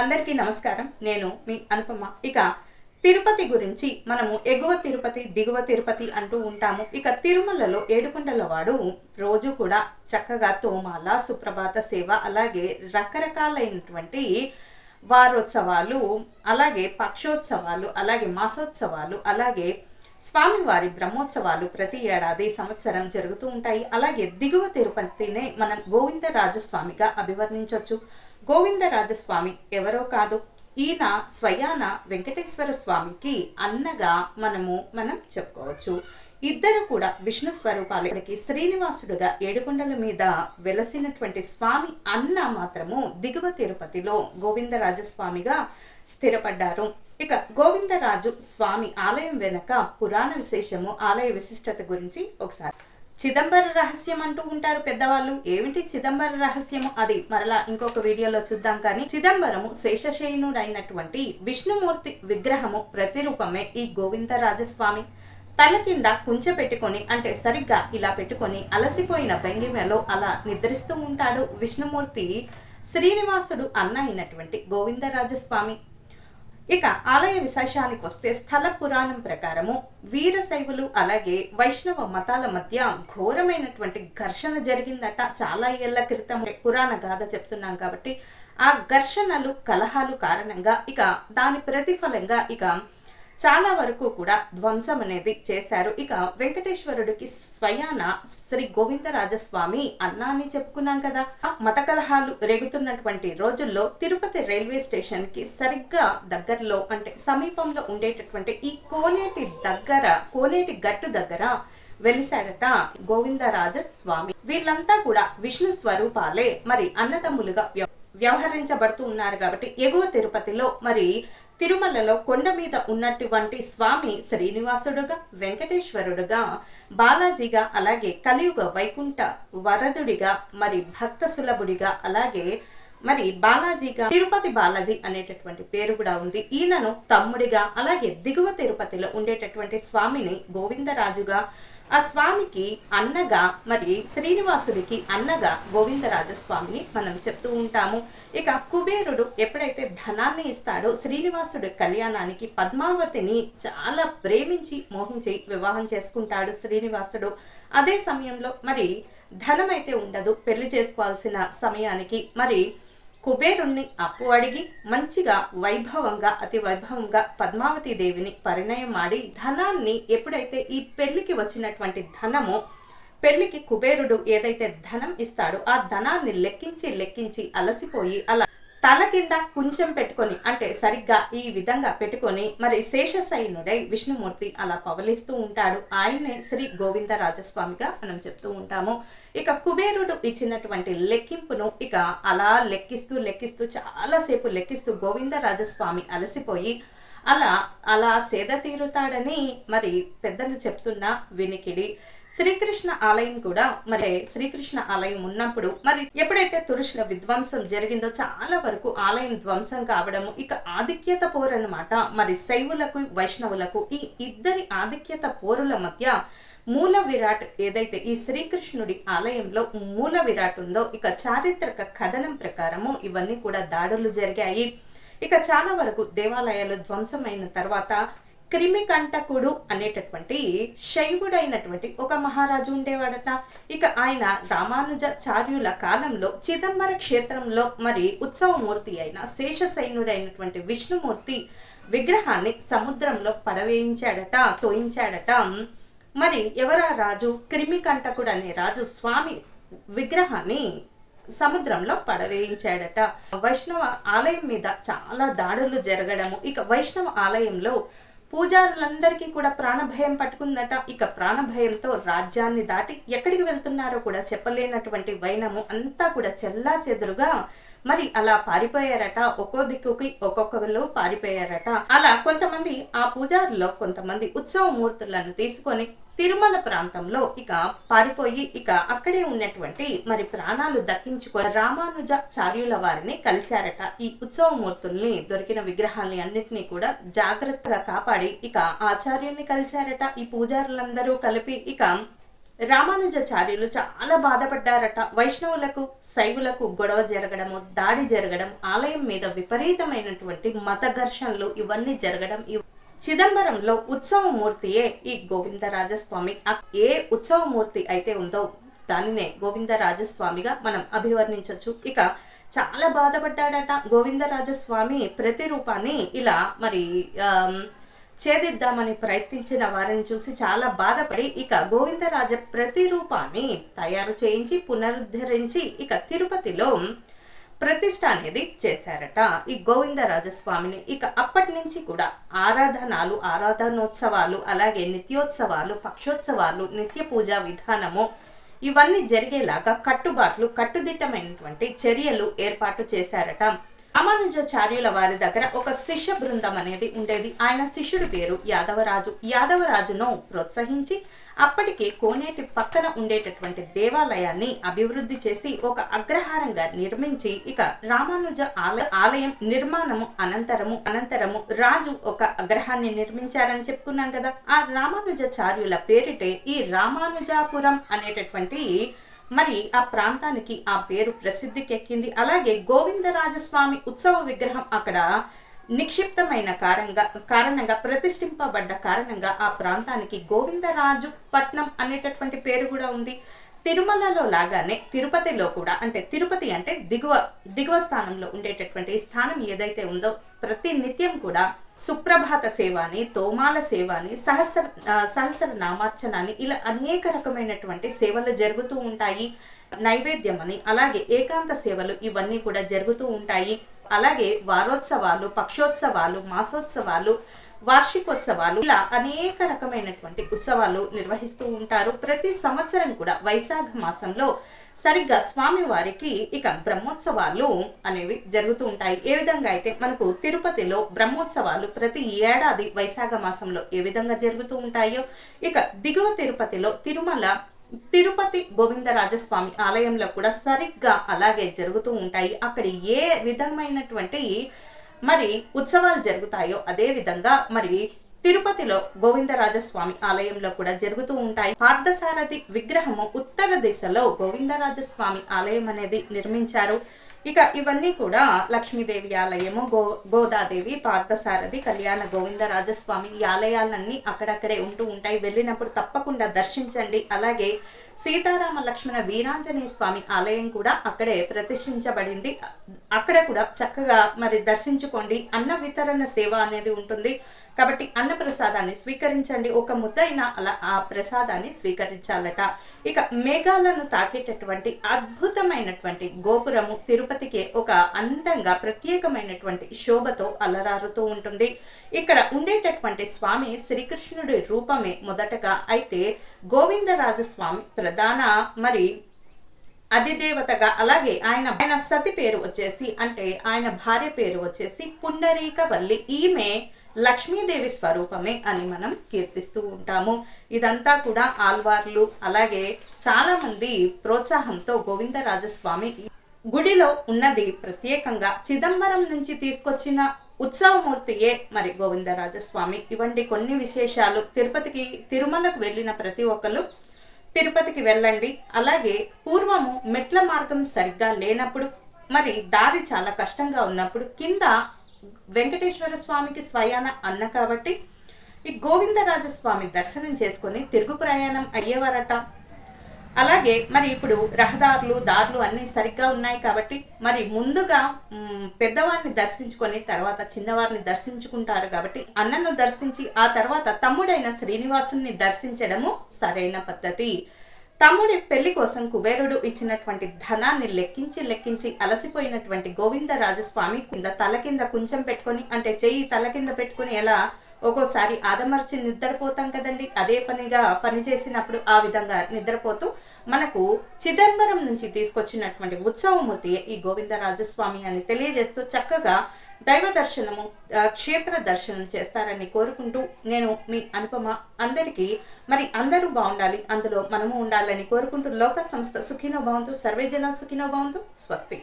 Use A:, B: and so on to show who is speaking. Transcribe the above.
A: అందరికీ నమస్కారం. నేను మీ అనుపమ. ఇక తిరుపతి గురించి మనము ఎగువ తిరుపతి దిగువ తిరుపతి అంటూ ఉంటాము. ఇక తిరుమలలో ఏడుకొండల వాడు రోజు కూడా చక్కగా తోమాల సుప్రభాత సేవ అలాగే రకరకాలైనటువంటి వారోత్సవాలు అలాగే పక్షోత్సవాలు అలాగే మాసోత్సవాలు అలాగే స్వామివారి బ్రహ్మోత్సవాలు ప్రతి ఏడాది సంవత్సరం జరుగుతూ ఉంటాయి. అలాగే దిగువ తిరుపతినే మనం గోవిందరాజస్వామిగా అభివర్ణించవచ్చు గోవిందరాజస్వామి ఎవరో కాదు. ఈయన స్వయాన వెంకటేశ్వర స్వామికి అన్నగా మనము మనం చెప్పుకోవచ్చు. ఇద్దరు కూడా విష్ణు స్వరూపాలకి శ్రీనివాసుడుగా ఏడుకొండల మీద వెలసినటువంటి స్వామి అన్న మాత్రము దిగువ తిరుపతిలో గోవిందరాజస్వామిగా స్థిరపడ్డారు. ఇక గోవిందరాజు స్వామి ఆలయం వెనక పురాణ విశేషము ఆలయ విశిష్టత గురించి ఒకసారి చిదంబర రహస్యం అంటూ ఉంటారు పెద్దవాళ్ళు. ఏమిటి చిదంబర రహస్యము? అది మరలా ఇంకొక వీడియోలో చూద్దాం కానీ చిదంబరము శేషశయనుడైనటువంటి విష్ణుమూర్తి విగ్రహము ప్రతిరూపమే ఈ గోవిందరాజస్వామి. తల కింద కుంచె పెట్టుకొని అంటే సరిగ్గా ఇలా పెట్టుకొని అలసిపోయిన భంగిమలో అలా నిద్రిస్తూ ఉంటాడు విష్ణుమూర్తి శ్రీనివాసుడు అన్న అయినటువంటి గోవిందరాజస్వామి. ఇక ఆలయ విశేషానికి వస్తే స్థల పురాణం ప్రకారము వీరశైవులు అలాగే వైష్ణవ మతాల మధ్య ఘోరమైనటువంటి ఘర్షణ జరిగిందట చాలా ఏళ్ళ క్రితం. పురాణ గాథ చెప్తున్నాం కాబట్టి ఆ ఘర్షణలు కలహాలు కారణంగా ఇక దాని ప్రతిఫలంగా ఇక చాలా వరకు కూడా ధ్వంసం అనేది చేశారు. ఇక వెంకటేశ్వరుడికి స్వయాన శ్రీ గోవిందరాజస్వామి అన్నా అని చెప్పుకున్నాం కదా. మత కలహాలు రేగుతున్నటువంటి రోజుల్లో తిరుపతి రైల్వే స్టేషన్కి సరిగ్గా దగ్గరలో అంటే సమీపంలో ఉండేటటువంటి ఈ కోనేటి దగ్గర కోనేటి గట్టు దగ్గర వెలిసాడట గోవిందరాజ స్వామి వీళ్ళంతా కూడా విష్ణు స్వరూపాలే. మరి అన్నదమ్ములుగా వ్యవ- వ్యవహరించబడుతూ ఉన్నారు కాబట్టి ఎగువ తిరుపతిలో మరి తిరుమలలో కొండ మీద ఉన్నటువంటి స్వామి శ్రీనివాసుడుగా వెంకటేశ్వరుడుగా బాలాజీగా అలాగే కలియుగ వైకుంఠ వరదుడిగా మరి భక్త సులభుడిగా అలాగే మరి బాలాజీగా తిరుపతి బాలాజీ అనేటటువంటి పేరు కూడా ఉంది. ఈయనను తమ్ముడిగా అలాగే దిగువ తిరుపతిలో ఉండేటటువంటి స్వామిని గోవిందరాజుగా ఆ స్వామికి అన్నగా మరి శ్రీనివాసుడికి అన్నగా గోవిందరాజస్వామిని మనం చెప్తూ ఉంటాము. ఇక కుబేరుడు ఎప్పుడైతే ధనాన్ని ఇస్తాడో శ్రీనివాసుడి కళ్యాణానికి పద్మావతిని చాలా ప్రేమించి మోహించి వివాహం చేసుకుంటాడు శ్రీనివాసుడు. అదే సమయంలో మరి ధనమైతే ఉండదు పెళ్ళి చేసుకోవాల్సిన సమయానికి మరి కుబేరుణ్ణి అప్పు అడిగి మంచిగా వైభవంగా అతి వైభవంగా పద్మావతి దేవిని పరిణయం ఆడి ధనాన్ని ఎప్పుడైతే ఈ పెళ్ళికి వచ్చినటువంటి ధనము పెళ్ళికి కుబేరుడు ఏదైతే ధనం ఇస్తాడో ఆ ధనాన్ని లెక్కించి లెక్కించి అలసిపోయి అలా తల కింద కుంచెం పెట్టుకొని అంటే సరిగ్గా ఈ విధంగా పెట్టుకొని మరి శేషశయనుడై విష్ణుమూర్తి అలా పవలిస్తూ ఉంటాడు. ఆయనే శ్రీ గోవిందరాజస్వామిగా మనం చెప్తూ ఉంటాము. ఇక కుబేరుడు ఇచ్చినటువంటి లెక్కింపును ఇక అలా లెక్కిస్తూ లెక్కిస్తూ చాలాసేపు లెక్కిస్తూ గోవిందరాజస్వామి అలసిపోయి అలా అలా సేద తీరుతాడని మరి పెద్దలు చెప్తున్న వినికిడి. శ్రీకృష్ణ ఆలయం కూడా మరి శ్రీకృష్ణ ఆలయం ఉన్నప్పుడు మరి ఎప్పుడైతే తురుషుల విధ్వంసం జరిగిందో చాలా వరకు ఆలయం ధ్వంసం కావడము ఇక ఆధిక్యత పోరన్నమాట మరి శైవులకు వైష్ణవులకు ఈ ఇద్దరి ఆధిక్యత పోరుల మధ్య మూల విరాట్ ఏదైతే ఈ శ్రీకృష్ణుడి ఆలయంలో మూల విరాట్ ఉందో ఇక చారిత్రక కథనం ప్రకారము ఇవన్నీ కూడా దాడులు జరిగాయి. ఇక చాలా వరకు దేవాలయాలు ధ్వంసమైన తర్వాత క్రిమికంటకుడు అనేటటువంటి శైవుడైనటువంటి ఒక మహారాజు ఉండేవాడట. ఇక ఆయన రామానుజాచార్యుల కాలంలో చిదంబర క్షేత్రంలో మరి ఉత్సవమూర్తి అయిన శేషశైనుడైనటువంటి విష్ణుమూర్తి విగ్రహాన్ని సముద్రంలో పడవేయించాడట తోయించాడట. మరి ఎవరా రాజు? క్రిమికంటకుడు అనే రాజు స్వామి విగ్రహాన్ని సముద్రంలో పడవేయించాడట. వైష్ణవ ఆలయం మీద చాలా దాడులు జరగడము. ఇక వైష్ణవ ఆలయంలో పూజారులందరికీ కూడా ప్రాణభయం పట్టుకుందట. ఇక ప్రాణభయంతో రాజ్యాన్ని దాటి ఎక్కడికి వెళ్తున్నారో కూడా చెప్పలేనటువంటి వైనము అంతా కూడా చెల్లా చెదురుగా మరి అలా పారిపోయారట. ఒక్కో దిక్కుకి ఒక్కొక్కరు పారిపోయారట. అలా కొంతమంది ఆ పూజారులో కొంతమంది ఉత్సవ మూర్తులను తీసుకొని తిరుమల ప్రాంతంలో ఇక పారిపోయి ఇక అక్కడే ఉన్నటువంటి మరి ప్రాణాలు దక్కించుకొని రామానుజాచార్యుల వారిని కలిశారట. ఈ ఉత్సవమూర్తుల్ని దొరికిన విగ్రహాల్ని అన్నిటినీ కూడా జాగ్రత్తగా కాపాడి ఇక ఆచార్యుల్ని కలిశారట. ఈ పూజారులందరూ కలిపి ఇక రామానుజాచార్యులు చాలా బాధపడ్డారట. వైష్ణవులకు శైవులకు గొడవ జరగడము దాడి జరగడం ఆలయం మీద విపరీతమైనటువంటి మత ఘర్షణలు ఇవన్నీ జరగడం చిదంబరంలో ఉత్సవమూర్తియే ఈ గోవిందరాజస్వామి. ఏ ఉత్సవమూర్తి అయితే ఉందో దానినే గోవిందరాజస్వామిగా మనం అభివర్ణించవచ్చు ఇక చాలా బాధపడ్డాడట గోవిందరాజస్వామి ప్రతిరూపాన్ని. ఇలా మరి ఛేదిద్దామని ప్రయత్నించిన వారిని చూసి చాలా బాధపడి ఇక గోవిందరాజ ప్రతిరూపాన్ని తయారు చేయించి పునరుద్ధరించి ఇక తిరుపతిలో ప్రతిష్ట అనేది చేశారట. ఈ గోవిందరాజస్వామిని ఇక అప్పటి నుంచి కూడా ఆరాధనాలు ఆరాధనోత్సవాలు అలాగే నిత్యోత్సవాలు పక్షోత్సవాలు నిత్య పూజా విధానము ఇవన్నీ జరిగేలాగా కట్టుబాట్లు కట్టుదిట్టమైనటువంటి చర్యలు ఏర్పాటు చేశారట. అమానుజాచార్యుల వారి దగ్గర ఒక శిష్య బృందం అనేది ఉండేది. ఆయన శిష్యుడి పేరు యాదవరాజు. యాదవరాజును ప్రోత్సహించి అప్పటికే కోనేటి పక్కన ఉండేటటువంటి దేవాలయాన్ని అభివృద్ధి చేసి ఒక అగ్రహారంగా నిర్మించి ఇక రామానుజ ఆలయ ఆలయం నిర్మాణము అనంతరము అనంతరము రాజు ఒక అగ్రహాన్ని నిర్మించారని చెప్పుకున్నాం కదా. ఆ రామానుజాచార్యుల పేరిటే ఈ రామానుజాపురం అనేటటువంటి మరి ఆ ప్రాంతానికి ఆ పేరు ప్రసిద్ధికెక్కింది. అలాగే గోవిందరాజస్వామి ఉత్సవ విగ్రహం అక్కడ నిక్షిప్తమైన కారణంగా కారణంగా ప్రతిష్ఠింపబడ్డ కారణంగా ఆ ప్రాంతానికి గోవిందరాజు పట్నం అనేటటువంటి పేరు కూడా ఉంది. తిరుమలలో లాగానే తిరుపతిలో కూడా అంటే తిరుపతి అంటే దిగువ దిగువ స్థానంలో ఉండేటటువంటి స్థానం ఏదైతే ఉందో ప్రతి నిత్యం కూడా సుప్రభాత సేవాని తోమాల సేవాని సహస్ర సహస్ర నామార్చనాన్ని ఇలా అనేక రకమైనటువంటి సేవలు జరుగుతూ ఉంటాయి. నైవేద్యం అని అలాగే ఏకాంత సేవలు ఇవన్నీ కూడా జరుగుతూ ఉంటాయి. అలాగే వారోత్సవాలు పక్షోత్సవాలు మాసోత్సవాలు వార్షికోత్సవాలు ఇలా అనేక రకమైనటువంటి ఉత్సవాలు నిర్వహిస్తూ ఉంటారు. ప్రతి సంవత్సరం కూడా వైశాఖ మాసంలో సరిగ్గా స్వామి వారికి ఇక బ్రహ్మోత్సవాలు అనేవి జరుగుతూ ఉంటాయి. ఏ విధంగా అయితే మనకు తిరుపతిలో బ్రహ్మోత్సవాలు ప్రతి ఏడాది వైశాఖ మాసంలో ఏ విధంగా జరుగుతూ ఉంటాయో ఇక దిగువ తిరుపతిలో తిరుమల తిరుపతి గోవిందరాజస్వామి ఆలయంలో కూడా సరిగ్గా అలాగే జరుగుతూ ఉంటాయి. అక్కడ ఏ విధమైనటువంటి మరి ఉత్సవాలు జరుగుతాయో అదే విధంగా మరి తిరుపతిలో గోవిందరాజస్వామి ఆలయంలో కూడా జరుగుతూ ఉంటాయి. పార్థసారథి విగ్రహము ఉత్తర దిశలో గోవిందరాజస్వామి ఆలయం అనేది నిర్మించారు. ఇక ఇవన్నీ కూడా లక్ష్మీదేవి ఆలయము గో గోదాదేవి పార్థసారథి కళ్యాణ గోవిందరాజస్వామి ఈ ఆలయాలన్నీ అక్కడక్కడే ఉంటూ ఉంటాయి. వెళ్ళినప్పుడు తప్పకుండా దర్శించండి. అలాగే సీతారామ లక్ష్మణ వీరాంజనేయ స్వామి ఆలయం కూడా అక్కడే ప్రతిష్ఠించబడింది. అక్కడ కూడా చక్కగా మరి దర్శించుకోండి. అన్న వితరణ సేవ అనేది ఉంటుంది. కాబట్టి అన్న ప్రసాదాన్ని స్వీకరించండి. ఒక ముద్దైన అలా ఆ ప్రసాదాన్ని స్వీకరించాలట. ఇక మేఘాలను తాకేటటువంటి అద్భుతమైనటువంటి గోపురము తిరుపతికి ఒక అందంగా ప్రత్యేకమైనటువంటి శోభతో అలరారుతూ ఉంటుంది. ఇక్కడ ఉండేటటువంటి స్వామి శ్రీకృష్ణుడి రూపమే మొదటగా అయితే గోవిందరాజస్వామి ప్రధాన మరి అధిదేవతగా అలాగే ఆయన ఆయన సతి పేరు వచ్చేసి అంటే ఆయన భార్య పేరు వచ్చేసి పుండరీకవల్లి. ఈమె లక్ష్మీదేవి స్వరూపమే అని మనం కీర్తిస్తూ ఉంటాము. ఇదంతా కూడా ఆల్వార్లు అలాగే చాలామంది ప్రోత్సాహంతో గోవిందరాజస్వామి గుడిలో ఉన్నది. ప్రత్యేకంగా చిదంబరం నుంచి తీసుకొచ్చిన ఉత్సవమూర్తియే మరి గోవిందరాజస్వామి. ఇవంటి కొన్ని విశేషాలు తిరుపతికి తిరుమలకు వెళ్ళిన ప్రతి ఒక్కరు తిరుపతికి వెళ్ళండి. అలాగే పూర్వము మెట్ల మార్గం సరిగ్గా లేనప్పుడు మరి దారి చాలా కష్టంగా ఉన్నప్పుడు కింద వెంకటేశ్వర స్వామికి స్వయాన అన్న కాబట్టి ఈ గోవిందరాజస్వామి దర్శనం చేసుకొని తిరుగు ప్రయాణం అయ్యేవారట. అలాగే మరి ఇప్పుడు రహదారులు దారులు అన్నీ సరిగ్గా ఉన్నాయి కాబట్టి మరి ముందుగా పెద్దవారిని దర్శించుకొని తర్వాత చిన్నవారిని దర్శించుకుంటారు కాబట్టి అన్నను దర్శించి ఆ తర్వాత తమ్ముడైన శ్రీనివాసుని దర్శించడము సరైన పద్ధతి. తమ్ముడి పెళ్ళి కోసం కుబేరుడు ఇచ్చినటువంటి ధనాన్ని లెక్కించి లెక్కించి అలసిపోయినటువంటి గోవింద రాజస్వామి కింద తల కింద కుంచెం పెట్టుకొని అంటే చెయ్యి తల కింద పెట్టుకొని ఎలా ఒక్కోసారి ఆదమర్చి నిద్రపోతాం కదండి. అదే పనిగా పని చేసినప్పుడు ఆ విధంగా నిద్రపోతూ మనకు చిదంబరం నుంచి తీసుకొచ్చినటువంటి ఉత్సవమూర్తి ఈ గోవిందరాజస్వామి అని తెలియజేస్తూ చక్కగా దైవ దర్శనము క్షేత్ర దర్శనం చేస్తారని కోరుకుంటూ నేను మీ అనుపమ అందరికీ మరి అందరూ బాగుండాలి అందులో మనము ఉండాలని కోరుకుంటూ లోక సంస్థ సుఖినో భవంతు సర్వేజన సుఖినో భవంతు స్వస్తి.